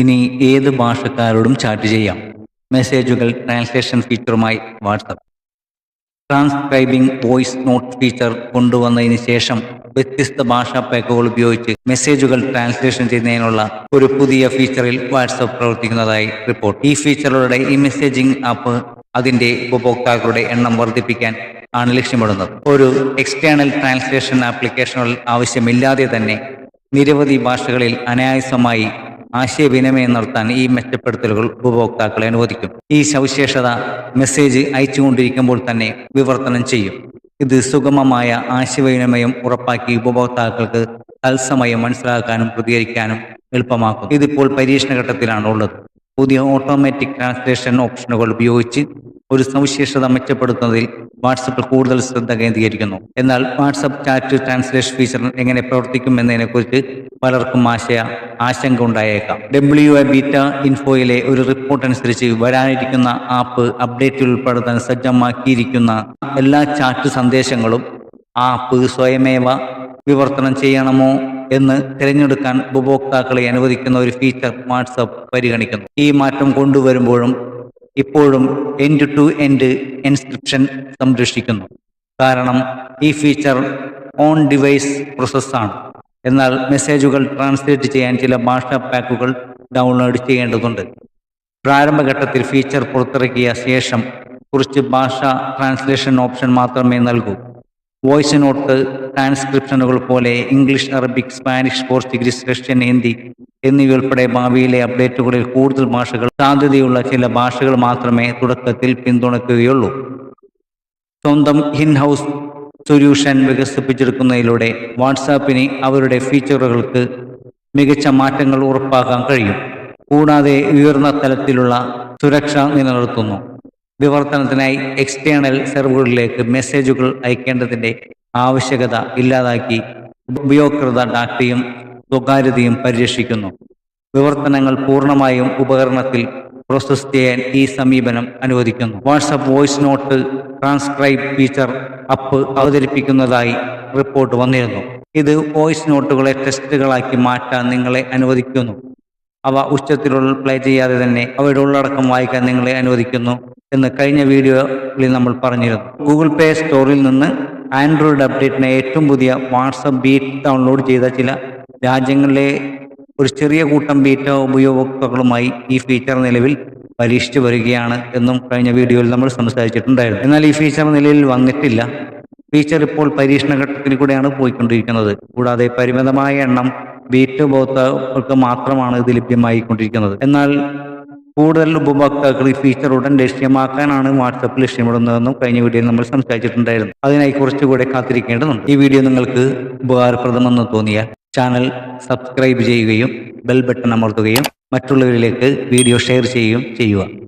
ഇനി ഏത് ഭാഷക്കാരോടും ചാറ്റ് ചെയ്യാം. മെസ്സേജുകൾ translation ഫീച്ചറുമായി WhatsApp transcribing voice note feature കൊണ്ടുവന്നതിന് ശേഷം വ്യത്യസ്ത ഭാഷാ പാക്കുകൾ ഉപയോഗിച്ച് മെസ്സേജുകൾ ട്രാൻസ്ലേഷൻ ചെയ്യുന്നതിനുള്ള ഒരു പുതിയ ഫീച്ചറിൽ വാട്സപ്പ് പ്രവർത്തിക്കുന്നതായി റിപ്പോർട്ട്. ഈ ഫീച്ചറുകളുടെ ഈ മെസ്സേജിംഗ് ആപ്പ് അതിന്റെ ഉപഭോക്താക്കളുടെ എണ്ണം വർദ്ധിപ്പിക്കാൻ ആണ് ലക്ഷ്യമിടുന്നത്. ഒരു എക്സ്റ്റേണൽ ട്രാൻസ്ലേഷൻ ആപ്ലിക്കേഷനുകൾ ആവശ്യമില്ലാതെ തന്നെ നിരവധി ഭാഷകളിൽ അനായാസമായി ആശയവിനിമയം നടത്താൻ ഈ മെച്ചപ്പെടുത്തലുകൾ ഉപഭോക്താക്കളെ അനുവദിക്കും. ഈ സവിശേഷത മെസ്സേജ് അയച്ചുകൊണ്ടിരിക്കുമ്പോൾ തന്നെ വിവർത്തനം ചെയ്യും. ഇത് സുഗമമായ ആശയവിനിമയം ഉറപ്പാക്കി ഉപഭോക്താക്കൾക്ക് തത്സമയം മനസ്സിലാക്കാനും പ്രതികരിക്കാനും എളുപ്പമാക്കും. ഇതിപ്പോൾ പരീക്ഷണ ഘട്ടത്തിലാണ് ഉള്ളത്. പുതിയ ഓട്ടോമാറ്റിക് ട്രാൻസ്ലേഷൻ ഓപ്ഷനുകൾ ഉപയോഗിച്ച് ഒരു സവിശേഷത മെച്ചപ്പെടുത്തുന്നതിൽ വാട്സപ്പ് കൂടുതൽ ശ്രദ്ധ കേന്ദ്രീകരിക്കുന്നു. എന്നാൽ വാട്സപ്പ് ചാറ്റ് ട്രാൻസ്ലേഷൻ ഫീച്ചർ എങ്ങനെ പ്രവർത്തിക്കും എന്നതിനെക്കുറിച്ച് പലർക്കും ആശയ ആശങ്ക ഉണ്ടായേക്കാം. ഡബ്ല്യു എ ബീറ്റ ഇൻഫോയിലെ ഒരു റിപ്പോർട്ട് അനുസരിച്ച് വരാനിരിക്കുന്ന ആപ്പ് അപ്ഡേറ്റിൽ ഉൾപ്പെടുത്താൻ സജ്ജമാക്കിയിരിക്കുന്ന എല്ലാ ചാറ്റ് സന്ദേശങ്ങളും ആപ്പ് സ്വയമേവ വിവർത്തനം ചെയ്യണമോ എന്ന് തിരഞ്ഞെടുക്കാൻ ഉപഭോക്താക്കളെ അനുവദിക്കുന്ന ഒരു ഫീച്ചർ വാട്സപ്പ് പരിഗണിക്കുന്നു. ഈ മാറ്റം കൊണ്ടുവരുമ്പോഴും ഇപ്പോഴും എൻഡ് ടു എൻഡ് എൻസ്ക്രിപ്ഷൻ സംരക്ഷിക്കുന്നു. കാരണം ഈ ഫീച്ചർ ഓൺ ഡിവൈസ് പ്രോസസ്സാണ് എന്നാൽ മെസ്സേജുകൾ ട്രാൻസ്ലേറ്റ് ചെയ്യാൻ ചില ഭാഷാ പാക്കുകൾ ഡൗൺലോഡ് ചെയ്യേണ്ടതുണ്ട്. പ്രാരംഭഘട്ടത്തിൽ ഫീച്ചർ പുറത്തിറക്കിയ ശേഷം കുറച്ച് ഭാഷ ട്രാൻസ്ലേഷൻ ഓപ്ഷൻ മാത്രമേ നൽകൂ. വോയിസ് നോട്ട് ട്രാൻസ്ക്രിപ്ഷനുകൾ പോലെ English Arabic Spanish Portuguese Russian Hindi എന്നിവയുൾപ്പെടെ ഭാവിയിലെ അപ്ഡേറ്റുകളിൽ കൂടുതൽ ഭാഷകൾ സാധ്യതയുള്ള ചില ഭാഷകൾ മാത്രമേ തുടക്കത്തിൽ പിന്തുണയ്ക്കുകയുള്ളൂ. സ്വന്തം ഇൻ ഹൗസ് സൊല്യൂഷൻ വികസിപ്പിച്ചെടുക്കുന്നതിലൂടെ വാട്സാപ്പിന് അവരുടെ ഫീച്ചറുകൾക്ക് മികച്ച മാറ്റങ്ങൾ ഉറപ്പാക്കാൻ കഴിയും. കൂടാതെ ഉയർന്ന തലത്തിലുള്ള സുരക്ഷ നിലനിർത്തുന്നു. വിവർത്തനത്തിനായി എക്സ്റ്റേണൽ സെർവറുകളിലേക്ക് മെസ്സേജുകൾ അയക്കേണ്ടതിന്റെ ആവശ്യകത ഇല്ലാതാക്കി ഉപയോക്തൃ ഡാറ്റയും സ്വകാര്യതയും പരിരക്ഷിക്കുന്നു. വിവർത്തനങ്ങൾ പൂർണമായും ഉപകരണത്തിൽ പ്രോസസ് ചെയ്യാൻ ഈ സമീപനം അനുവദിക്കുന്നു. WhatsApp voice note transcribe feature app അവതരിപ്പിക്കുന്നതായി report വന്നിരുന്നു. ഇത് വോയിസ് നോട്ടുകളെ ടെസ്റ്റുകളാക്കി മാറ്റാൻ നിങ്ങളെ അനുവദിക്കുന്നു. അവ ഉച്ചത്തിലുള്ള പ്ലേ ചെയ്യാതെ തന്നെ അവയുടെ ഉള്ളടക്കം വായിക്കാൻ നിങ്ങളെ അനുവദിക്കുന്നു. എന്ന് കഴിഞ്ഞ വീഡിയോയിൽ നമ്മൾ പറഞ്ഞിരുന്നു. ഗൂഗിൾ പേ സ്റ്റോറിൽ നിന്ന് ആൻഡ്രോയിഡ് അപ്ഡേറ്റിന് ഏറ്റവും പുതിയ വാട്സപ്പ് ബീറ്റ് ഡൗൺലോഡ് ചെയ്ത ചില രാജ്യങ്ങളിലെ ഒരു ചെറിയ കൂട്ടം ബീറ്റ ഉപയോക്താക്കളുമായി ഈ ഫീച്ചർ നിലവിൽ പരീക്ഷിച്ചു വരികയാണ് എന്നും കഴിഞ്ഞ വീഡിയോയിൽ നമ്മൾ സംസാരിച്ചിട്ടുണ്ടായിരുന്നു. എന്നാൽ ഈ ഫീച്ചർ നിലവിൽ വന്നിട്ടില്ല. ഫീച്ചർ ഇപ്പോൾ പരീക്ഷണ ഘട്ടത്തിൽ കൂടെയാണ് പോയിക്കൊണ്ടിരിക്കുന്നത്. കൂടാതെ പരിമിതമായ എണ്ണം ബീറ്റ് ഉപഭോക്താക്കൾക്ക് മാത്രമാണ് ഇത് ലഭ്യമായിക്കൊണ്ടിരിക്കുന്നത്. എന്നാൽ കൂടുതൽ ഉപഭോക്താക്കൾ ഈ ഫീച്ചർ ഉടൻ ലക്ഷ്യമാക്കാനാണ് വാട്സപ്പ് ലക്ഷ്യമിടുന്നതെന്നും കഴിഞ്ഞ വീഡിയോയിൽ നമ്മൾ സംസാരിച്ചിട്ടുണ്ടായിരുന്നു. അതിനായി കുറച്ചുകൂടെ കാത്തിരിക്കേണ്ടതുണ്ട്. ഈ വീഡിയോ നിങ്ങൾക്ക് ഉപകാരപ്രദമെന്ന് തോന്നിയാൽ ചാനൽ സബ്സ്ക്രൈബ് ചെയ്യുകയും ബെൽ ബട്ടൺ അമർത്തുകയും മറ്റുള്ളവരിലേക്ക് വീഡിയോ ഷെയർ ചെയ്യുകയും ചെയ്യുക.